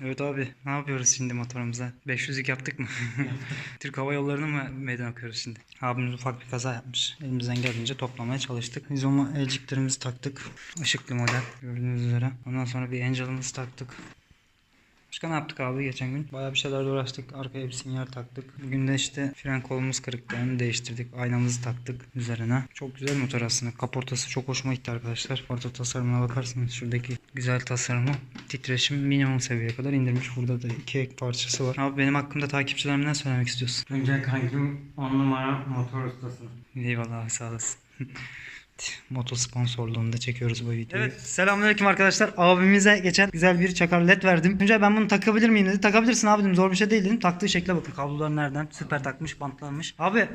Evet abi ne yapıyoruz şimdi motorumuza? 500'lük yaptık mı? Türk Hava Yolları'nı mı meydan okuyoruz şimdi? Abimiz ufak bir kaza yapmış. Elimizden geldiğince toplamaya çalıştık. Biz onu elciklerimizi taktık. Işıklı model gördüğünüz üzere. Ondan sonra bir Angel'ımızı taktık. Başka ne yaptık abi geçen gün? Bayağı bir şeylerle uğraştık. Arkaya bir sinyal taktık. Bugün de işte fren kolumuz kırıktı. Onu değiştirdik. Aynamızı taktık üzerine. Çok güzel motor aslında. Kaportası çok hoşuma gitti arkadaşlar. Orta tasarımına bakarsınız. Şuradaki güzel tasarımı. Titreşim minimum seviyeye kadar indirmiş. Burada da iki ek parçası var. Abi benim hakkımda takipçilerime ne söylemek istiyorsun? Önce kankim 10 numara motor ustası. Eyvallah abi sağ olasın. Moto sponsorluğunda çekiyoruz bu videoyu. Evet selamünaleyküm arkadaşlar. Abimize geçen güzel bir çakar led verdim. Önce ben bunu takabilir miyim dedi. Takabilirsin abi dedim. Zor bir şey değil dedim. Taktığı şekle bakın. Kablolar nereden? Süper takmış, bantlanmış. Abi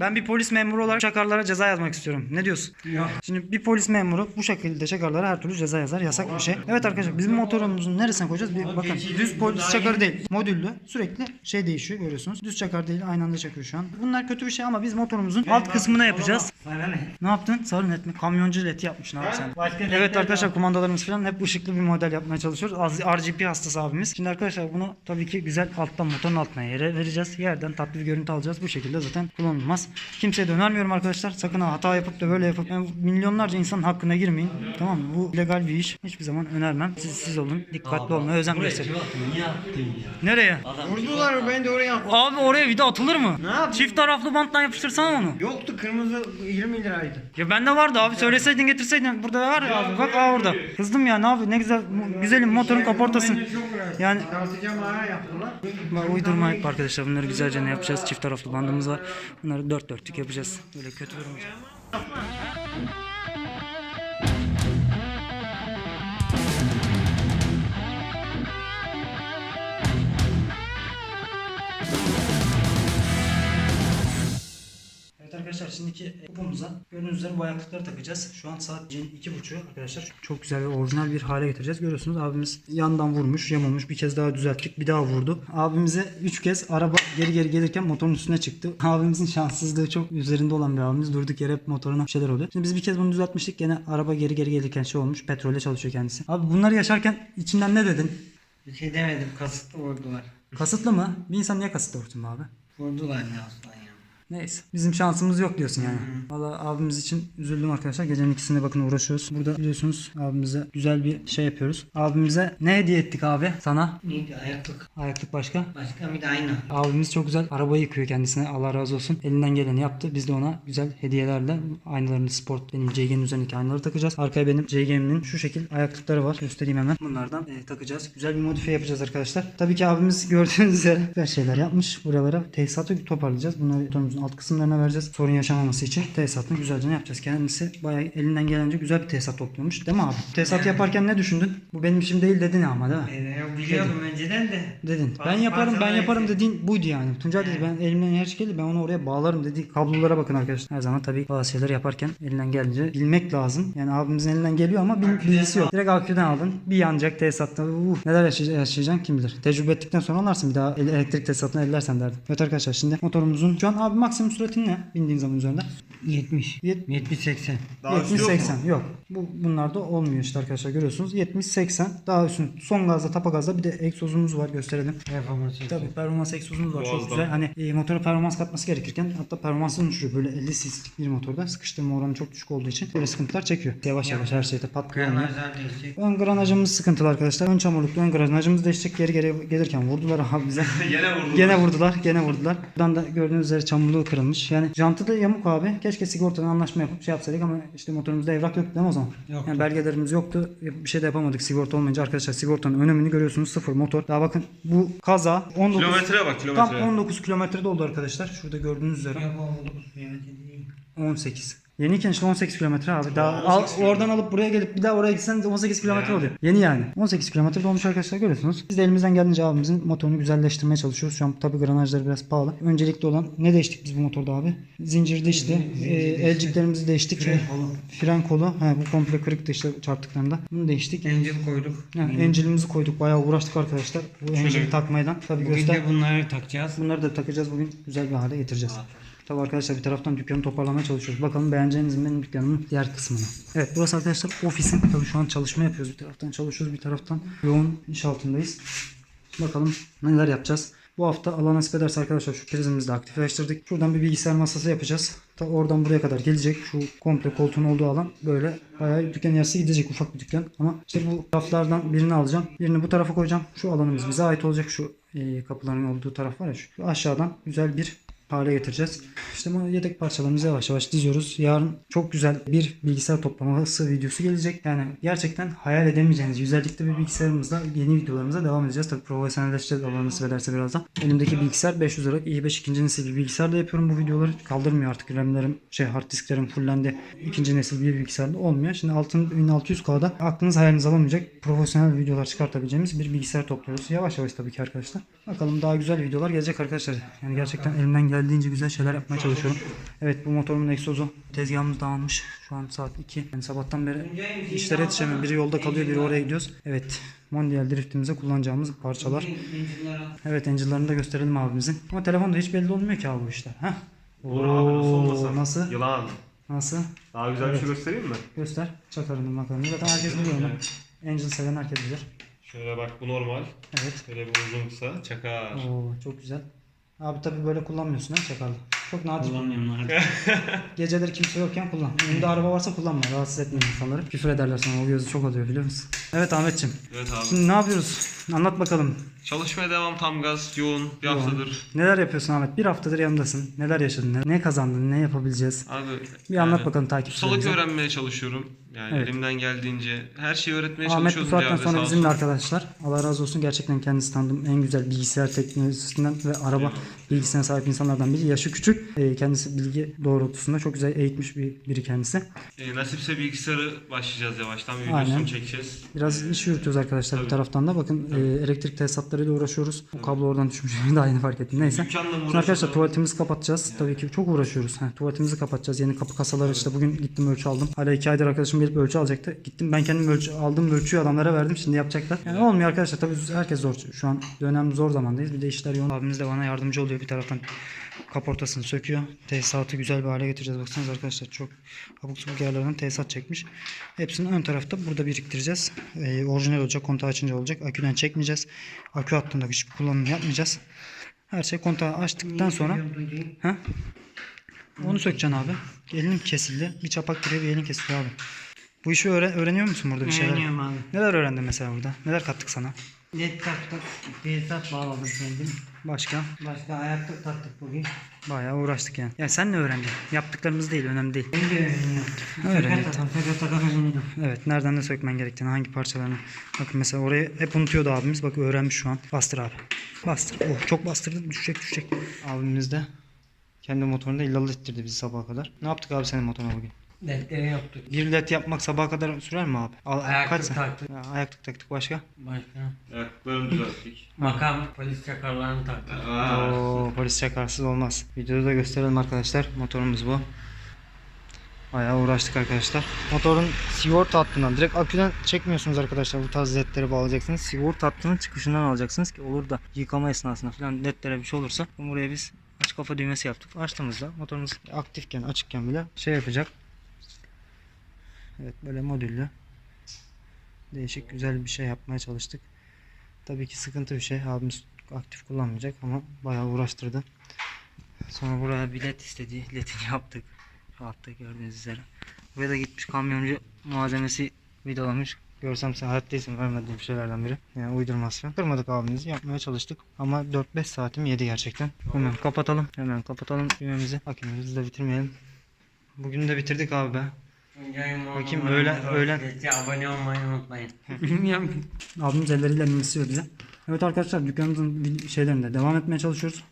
ben bir polis memuru olarak çakarlara ceza yazmak istiyorum. Ne diyorsun? Yok. Şimdi bir polis memuru bu şekilde çakarlara her türlü ceza yazar. Yasak bir şey. Evet arkadaşlar bizim motorumuzun neresine koyacağız? Bir bakın. Düz polis çakarı değil. Modüllü. Sürekli şey değişiyor görüyorsunuz. Düz çakar değil. Aynı anda çakıyor şu an. Bunlar kötü bir şey ama biz motorumuzun alt kısmına yapacağız. Ne? Yaptın? Sarı net mi? Kamyoncu leti yapmışsın abi sen. Evet arkadaşlar kumandalarımız falan hep ışıklı bir model yapmaya çalışıyoruz. Az- RGB hastası abimiz. Şimdi arkadaşlar bunu tabii ki güzel alttan motorun altına yere vereceğiz. Yerden tatlı bir görüntü alacağız. Bu şekilde zaten kullanılmaz. Kimseye de önermiyorum arkadaşlar. Sakın ha hata yapıp da böyle yapıp yani milyonlarca insanın hakkına girmeyin. Tamam mı? Bu legal bir iş. Hiçbir zaman önermem. Siz, siz olun. Dikkatli olmaya özen gösterin. Niye yaptın ya? Nereye? Vurdular ben de oraya yaptım. Abi oraya vida atılır mı? Ne yapayım? Çift taraflı banttan yapıştırsana onu. Yoktu kırmızı 20 liraydı. Ya bende vardı abi söyleseydin getirseydin burada var ya abi bak aa orada. Kızdım ya ne yapayım ne güzel güzelim motorun kaportası. Beni çok uğraştı. Yani Tartacağım ha yaptılar. bak uydurma ayıp arkadaşlar bunları güzelce ne yapacağız çift taraflı bandımız var. Bunları dört dörtlük yapacağız. Böyle kötü durmayacak. Şimdiki kupumuza gördüğünüz üzere bu ayaklıkları takacağız. Şu an saat iki buçuğu arkadaşlar. Çok güzel ve orijinal bir hale getireceğiz. Görüyorsunuz abimiz yandan vurmuş, yamulmuş. Bir kez daha düzelttik. Bir daha vurdu. Abimize 3 kez araba geri geri gelirken motorun üstüne çıktı. Abimizin şanssızlığı çok üzerinde olan bir abimiz. Durduk yere hep motoruna şeyler oluyor. Şimdi biz bir kez bunu düzeltmiştik. Gene araba geri geri gelirken şey olmuş. Petrolle çalışıyor kendisi. Abi bunları yaşarken içinden ne dedin? Bir şey demedim kasıtlı vurdular. Kasıtlı mı? Bir insan niye kasıtlı vursun abi? Vurdular ne aslan ya. Neyse. Bizim şansımız yok diyorsun yani. Valla abimiz için üzüldüm arkadaşlar. Gecenin ikisinde bakın uğraşıyoruz. Burada biliyorsunuz abimize güzel bir şey yapıyoruz. Abimize ne hediye ettik abi sana? Neydi ayaklık. Ayaklık başka. Başka bir de ayna. Abimiz çok güzel arabayı yıkıyor kendisine. Allah razı olsun. Elinden geleni yaptı. Biz de ona güzel hediyelerle aynalarını sport benim CG'nin üzerindeki aynaları takacağız. Arkaya benim CG'min şu şekil ayaklıkları var. Göstereyim hemen. Bunlardan e, takacağız. Güzel bir modifiye yapacağız arkadaşlar. Tabii ki abimiz gördüğünüz üzere güzel şeyler yapmış. Buralara tesisatı toparlayacağız. Bunları motorumuzun alt kısımlarına vereceğiz. Sorun yaşamaması için tesisatını güzelce yapacağız. Kendisi bayağı elinden gelince güzel bir tesisat topluyormuş. Değil mi abi? Tesisat yaparken ne düşündün? Bu benim işim değil dedin ama değil mi? Ee, biliyordum önceden de. Dedin. Ben Bazı yaparım ben yaparım dediğin buydu yani. Tuncay dedi ben elimden her şey geldi ben onu oraya bağlarım dedi. Kablolara bakın arkadaşlar. Her zaman tabii bazı şeyler yaparken elinden gelince bilmek lazım. Yani abimizin elinden geliyor ama bil, bilgisi yok. Direkt aküden aldın. Bir yanacak tesisatta. Uh, neler yaşay- yaşayacaksın kim bilir. Tecrübe ettikten sonra anlarsın bir daha ele- elektrik tesisatını ellersen derdim. Evet arkadaşlar şimdi motorumuzun şu an abi maksimum süratin ne? Bindiğin zaman üzerinde. 70. Yet- 70-80. 70-80 yok. Bu bunlarda olmuyor işte arkadaşlar görüyorsunuz. 70-80 daha üstün. Son gazda tapa gazda bir de egzozumuz var gösterelim. Performans Tabii performans egzozumuz var çok güzel. Hani e, motora performans katması gerekirken hatta performansını düşürüyor. Böyle 50 cc'lik bir motorda sıkıştırma oranı çok düşük olduğu için böyle sıkıntılar çekiyor. Yavaş yavaş her şeyde patlıyor. Granajlar değişecek. Ön granajımız sıkıntılı arkadaşlar. Ön çamurluklu ön granajımız değişecek. Geri geri gelirken vurdular abi bize. Gene vurdu. Gene vurdular. Gene vurdular. Buradan da gördüğünüz üzere çamurluğu kırılmış. Yani jantı da yamuk abi. Keşke sigortadan anlaşma yapıp şey yapsaydık ama işte motorumuzda evrak yoktu değil mi o zaman? Yoktu. Yani belgelerimiz yoktu. Bir şey de yapamadık sigorta olmayınca arkadaşlar sigortanın önemini görüyorsunuz. Sıfır motor. Daha bakın bu kaza 19 Kilometreye bak Tam kilometreye. 19 kilometrede oldu arkadaşlar. Şurada gördüğünüz üzere. Yok oldu. Yani değil. 18. Yeniyken işte 18 kilometre abi. Daha al- oradan alıp buraya gelip bir daha oraya gitsen de 18 kilometre oluyor. Yeni yani. 18 kilometre olmuş arkadaşlar görüyorsunuz. Biz de elimizden geldiğince abimizin motorunu güzelleştirmeye çalışıyoruz. Şu an tabi granajları biraz pahalı. Öncelikli olan ne değiştik biz bu motorda abi? Zincir değişti. Ee, elciklerimizi değiştik. Fren kolu. Fren kolu. He, bu komple kırıktı işte çarptıklarında. Bunu değiştik. Angel koyduk. Yani encilimizi koyduk. Bayağı uğraştık arkadaşlar. Bu encili takmayla. Tabi Bugün göster. de bunları takacağız. Bunları da takacağız bugün güzel bir hale getireceğiz. Tabi arkadaşlar bir taraftan dükkanı toparlamaya çalışıyoruz. Bakalım beğeneceğiniz mi benim dükkanımın diğer kısmını. Evet burası arkadaşlar ofisin. Tabi şu an çalışma yapıyoruz. Bir taraftan çalışıyoruz bir taraftan yoğun iş altındayız. Bakalım neler yapacağız. Bu hafta Allah nasip ederse arkadaşlar şu prizimizi de aktifleştirdik. Şuradan bir bilgisayar masası yapacağız. Ta oradan buraya kadar gelecek. Şu komple koltuğun olduğu alan böyle bayağı dükkan yarısı gidecek ufak bir dükkan. Ama işte bu raflardan birini alacağım. Birini bu tarafa koyacağım. Şu alanımız bize ait olacak. Şu e, kapıların olduğu taraf var ya şu aşağıdan güzel bir hale getireceğiz. İşte bu yedek parçalarımızı yavaş yavaş diziyoruz. Yarın çok güzel bir bilgisayar toplaması videosu gelecek. Yani gerçekten hayal edemeyeceğiniz güzellikte bir bilgisayarımızla yeni videolarımıza devam edeceğiz. Tabii profesyonelleşeceğiz Allah nasip ederse birazdan. Elimdeki bilgisayar 500 liralık i5 ikinci nesil bir bilgisayarla yapıyorum bu videoları. Kaldırmıyor artık RAM'lerim, şey hard disklerim fullendi. İkinci nesil bir bilgisayarda olmuyor. Şimdi altın 1600K'da aklınız hayaliniz alamayacak profesyonel videolar çıkartabileceğimiz bir bilgisayar topluyoruz. Yavaş yavaş tabii ki arkadaşlar. Bakalım daha güzel videolar gelecek arkadaşlar. Yani gerçekten elimden geldiğince güzel şeyler yapmaya çalışıyorum. Evet bu motorumun egzozu. Tezgahımız dağılmış. Şu an saat 2. Yani sabahtan beri işlere yetişemiyorum. Biri yolda kalıyor biri oraya gidiyoruz. Evet. Mondial driftimize kullanacağımız parçalar. Evet Angel'larını da gösterelim abimizin. Ama telefonda hiç belli olmuyor ki abi bu işler. Heh. Olur abi nasıl olmasa. Nasıl? Yılan. Nasıl? Daha güzel bir şey göstereyim mi? Göster. Çakarını makarını. Zaten herkes biliyor onu. Angel seven herkes bilir. Şöyle bak bu normal. Evet. Böyle bir uzun kısa çakar. Oo, çok güzel. Abi tabi böyle kullanmıyorsun ha çakarlı. Çok nadir. Kullanmıyorum abi. Geceleri kimse yokken kullan. Önünde araba varsa kullanma. Rahatsız etmeyin insanları. Küfür ederler sana. O gözü çok oluyor biliyor musun? Evet Ahmetciğim. Evet abi. Şimdi ne yapıyoruz? Anlat bakalım. Çalışmaya devam tam gaz yoğun bir haftadır. Neler yapıyorsun Ahmet? Bir haftadır yanındasın. Neler yaşadın? Ne, ne kazandın? Ne yapabileceğiz? Abi Bir anlat yani bakalım Ustalık takipçilerimize. öğrenmeye çalışıyorum. Yani Evet. elimden geldiğince her şeyi öğretmeye Ahmet bu çalışıyoruz saatten Cevdet, sonra sağ bizimle arkadaşlar. Allah razı olsun. Gerçekten kendisi tanıdığım en güzel bilgisayar teknolojisinden ve araba bilgisine sahip insanlardan biri. Yaşı küçük. Ee, Kendisi bilgi doğrultusunda çok güzel eğitmiş bir biri kendisi. E, nasipse bilgisayarı başlayacağız yavaştan. Bir videosunu Aynen. çekeceğiz. Biraz iş yürütüyoruz arkadaşlar bir Tabii. taraftan da. Bakın e, elektrik tesisatlarıyla uğraşıyoruz. O kablo oradan düşmüş. Daha yeni fark ettim. Neyse. Şimdi arkadaşlar tuvaletimizi kapatacağız. Tabii ki çok uğraşıyoruz. Heh, tuvaletimizi kapatacağız. Yeni kapı kasaları işte bugün gittim ölçü aldım. Hala iki aydır arkadaşım gelip ölçü alacaktı. Gittim ben kendim ölçü aldığım ölçüyü adamlara verdim. Şimdi yapacaklar. Yani olmuyor arkadaşlar. Tabii herkes zor. Şu an dönem zor zamandayız. Bir de işler yoğun. Abimiz de bana yardımcı oluyor bir taraftan. Kaportasını söküyor. Tesisatı güzel bir hale getireceğiz. Baksanıza arkadaşlar çok abuk subuk yerlerden tesisat çekmiş. Hepsini ön tarafta burada biriktireceğiz. Ee, orijinal olacak. Kontağı açınca olacak. Aküden çekmeyeceğiz. Akü hattında hiçbir kullanım yapmayacağız. Her şey kontağı açtıktan sonra ha? Onu sökeceksin abi. Elin kesildi. Bir çapak giriyor bir elin kesiliyor abi. Bu işi öğre- öğreniyor musun burada bir şeyler? Öğreniyorum abi. Neler öğrendin mesela burada? Neler kattık sana? Led taktık. Tesisat bağladım kendim. Başka? Başka ayaklık taktık bugün. Bayağı uğraştık yani. Ya sen ne öğrendin? Yaptıklarımız değil, önemli değil. Ben de öğreniyorum. Takam öğreniyorum. Evet, nereden ne sökmen gerektiğini, hangi parçalarını. Bakın mesela orayı hep unutuyordu abimiz. Bak öğrenmiş şu an. Bastır abi. Bastır. Oh çok bastırdı. Düşecek düşecek. Abimiz de kendi motorunda illalı ettirdi bizi sabaha kadar. Ne yaptık abi senin motoruna bugün? Ledleri yaptık. Bir led yapmak sabaha kadar sürer mi abi? Al, Ayaklık kaç sen- taktık. Ha, ayaklık taktık başka. Başka. Ayaklarını düzelttik. Makam polis çakarlarını taktık. Aa. Oo, polis çakarsız olmaz. Videoda da gösterelim arkadaşlar. Motorumuz bu. Bayağı uğraştık arkadaşlar. Motorun sigorta hattından direkt aküden çekmiyorsunuz arkadaşlar. Bu tarz ledleri bağlayacaksınız. Sigorta hattının çıkışından alacaksınız ki olur da yıkama esnasında falan ledlere bir şey olursa buraya biz aç kafa düğmesi yaptık. Açtığımızda motorumuz aktifken açıkken bile şey yapacak. Evet böyle modüllü. Değişik güzel bir şey yapmaya çalıştık. Tabii ki sıkıntı bir şey. Abimiz aktif kullanmayacak ama bayağı uğraştırdı. Sonra buraya bilet istedi. Biletini yaptık. Şu altta gördüğünüz üzere. Buraya da gitmiş kamyoncu malzemesi vidalamış. Görsem sen hayatta isim vermediğim şeylerden biri. Yani uydurmasyon. Kırmadık abimizi yapmaya çalıştık. Ama 4-5 saatim yedi gerçekten. Hemen kapatalım. Hemen kapatalım düğmemizi. Akümümüzü de bitirmeyelim. Bugün de bitirdik abi be. Bakayım, öğlen- öğlen. Abone olmayı unutmayın. Bilmiyorum. Abimiz elleriyle mimisiyor bize. Evet arkadaşlar dükkanımızın şeylerinde devam etmeye çalışıyoruz.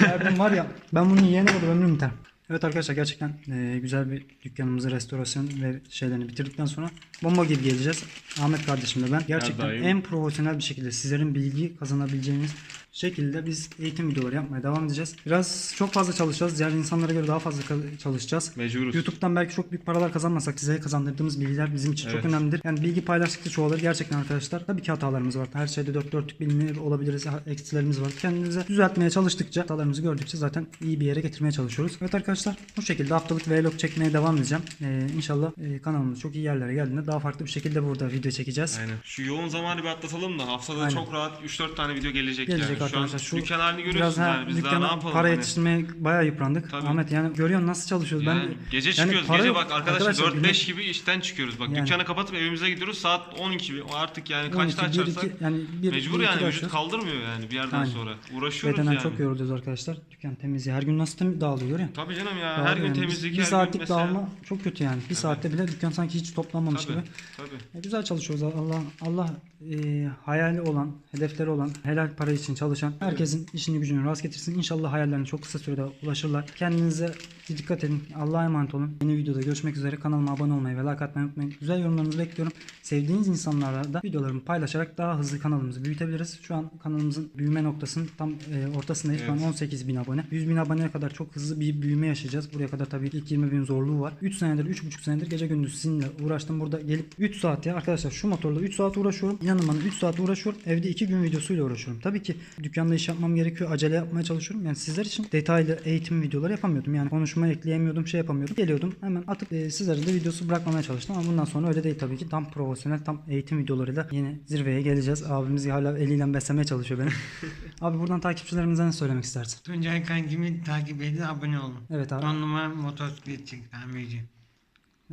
Derdim var ya ben bunu yiyene kadar ömrüm biter. Evet arkadaşlar gerçekten e, güzel bir dükkanımızı restorasyon ve şeylerini bitirdikten sonra bomba gibi geleceğiz. Ahmet kardeşimle ben gerçekten en profesyonel bir şekilde sizlerin bilgi kazanabileceğiniz şekilde biz eğitim videoları yapmaya devam edeceğiz. Biraz çok fazla çalışacağız. Diğer insanlara göre daha fazla çalışacağız. Mecburuz. YouTube'dan belki çok büyük paralar kazanmasak size kazandırdığımız bilgiler bizim için çok Evet. önemlidir. Yani bilgi paylaştıkça çoğalır gerçekten arkadaşlar. Tabii ki hatalarımız var. Her şeyde dört dörtlük bilinir olabiliriz. Eksilerimiz var. Kendimize düzeltmeye çalıştıkça hatalarımızı gördükçe zaten iyi bir yere getirmeye çalışıyoruz. Evet arkadaşlar bu şekilde haftalık vlog çekmeye devam edeceğim. Ee, inşallah e, kanalımız çok iyi yerlere geldiğinde daha farklı bir şekilde burada video çekeceğiz. Aynen. Şu yoğun zamanı bir atlatalım da haftada Aynen. çok rahat 3-4 tane video gelecek, Gelecek yani. Arkadaşlar. Şu Şu an dükkan halini Biraz görüyorsunuz ha, yani. Biz daha ne yapalım? para hani? yetiştirmeye bayağı yıprandık. Tabii. Ahmet yani görüyorsun nasıl çalışıyoruz. Yani ben gece yani çıkıyoruz. gece yok. bak arkadaşlar, Arkadaşlar, 4-5 gibi işten çıkıyoruz. Bak Yani. dükkanı kapatıp evimize gidiyoruz. Saat 12 gibi. O artık yani kaçta 12, bir, açarsak yani bir, mecbur bir, yani vücut açıyoruz. kaldırmıyor yani bir yerden Aynen. sonra. Uğraşıyoruz Bedenen yani. çok yoruluyoruz arkadaşlar. Dükkan temizliği. Her gün nasıl tem dağılıyor musun? Tabii canım ya. Her gün yani. temizlik, her saatlik gün mesela. dağılma çok kötü yani. Bir saatte bile dükkan sanki hiç toplanmamış gibi. tabii. E, güzel çalışıyoruz. Allah Allah e, hayali olan, hedefleri olan, helal para için çalışan herkesin işini gücünü rast getirsin. İnşallah hayallerine çok kısa sürede ulaşırlar. Kendinize dikkat edin. Allah'a emanet olun. Yeni videoda görüşmek üzere. Kanalıma abone olmayı ve like atmayı unutmayın. Güzel yorumlarınızı bekliyorum. Sevdiğiniz insanlarla da videolarımı paylaşarak daha hızlı kanalımızı büyütebiliriz. Şu an kanalımızın büyüme noktasının tam e, ortasındayız. Şu an Evet. 18 bin abone. 100 bin aboneye kadar çok hızlı bir büyüme yaşayacağız. Buraya kadar tabii ilk 20 bin zorluğu var. 3 senedir, 3,5 senedir gece gündüz sizinle uğraştım. Burada gelip 3 saat ya arkadaşlar şu motorla 3 saat uğraşıyorum. İnanın bana 3 saat uğraşıyorum. Evde 2 gün videosuyla uğraşıyorum. Tabii ki dükkanda iş yapmam gerekiyor. Acele yapmaya çalışıyorum. Yani sizler için detaylı eğitim videoları yapamıyordum. Yani konuşma ekleyemiyordum, şey yapamıyordum. Geliyordum hemen atıp e, sizlere de videosu bırakmamaya çalıştım. Ama bundan sonra öyle değil tabii ki. Tam profesyonel, tam eğitim videolarıyla yine zirveye geleceğiz. Abimiz hala eliyle beslemeye çalışıyor beni. Abi buradan takipçilerimize ne söylemek istersin? Tuncay kankimi takip edin abone olun. Evet abi. 10 numara motosiklet çek tamirci.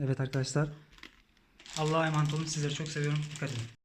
Evet arkadaşlar. Allah'a emanet olun. Sizleri çok seviyorum. Dikkat edin.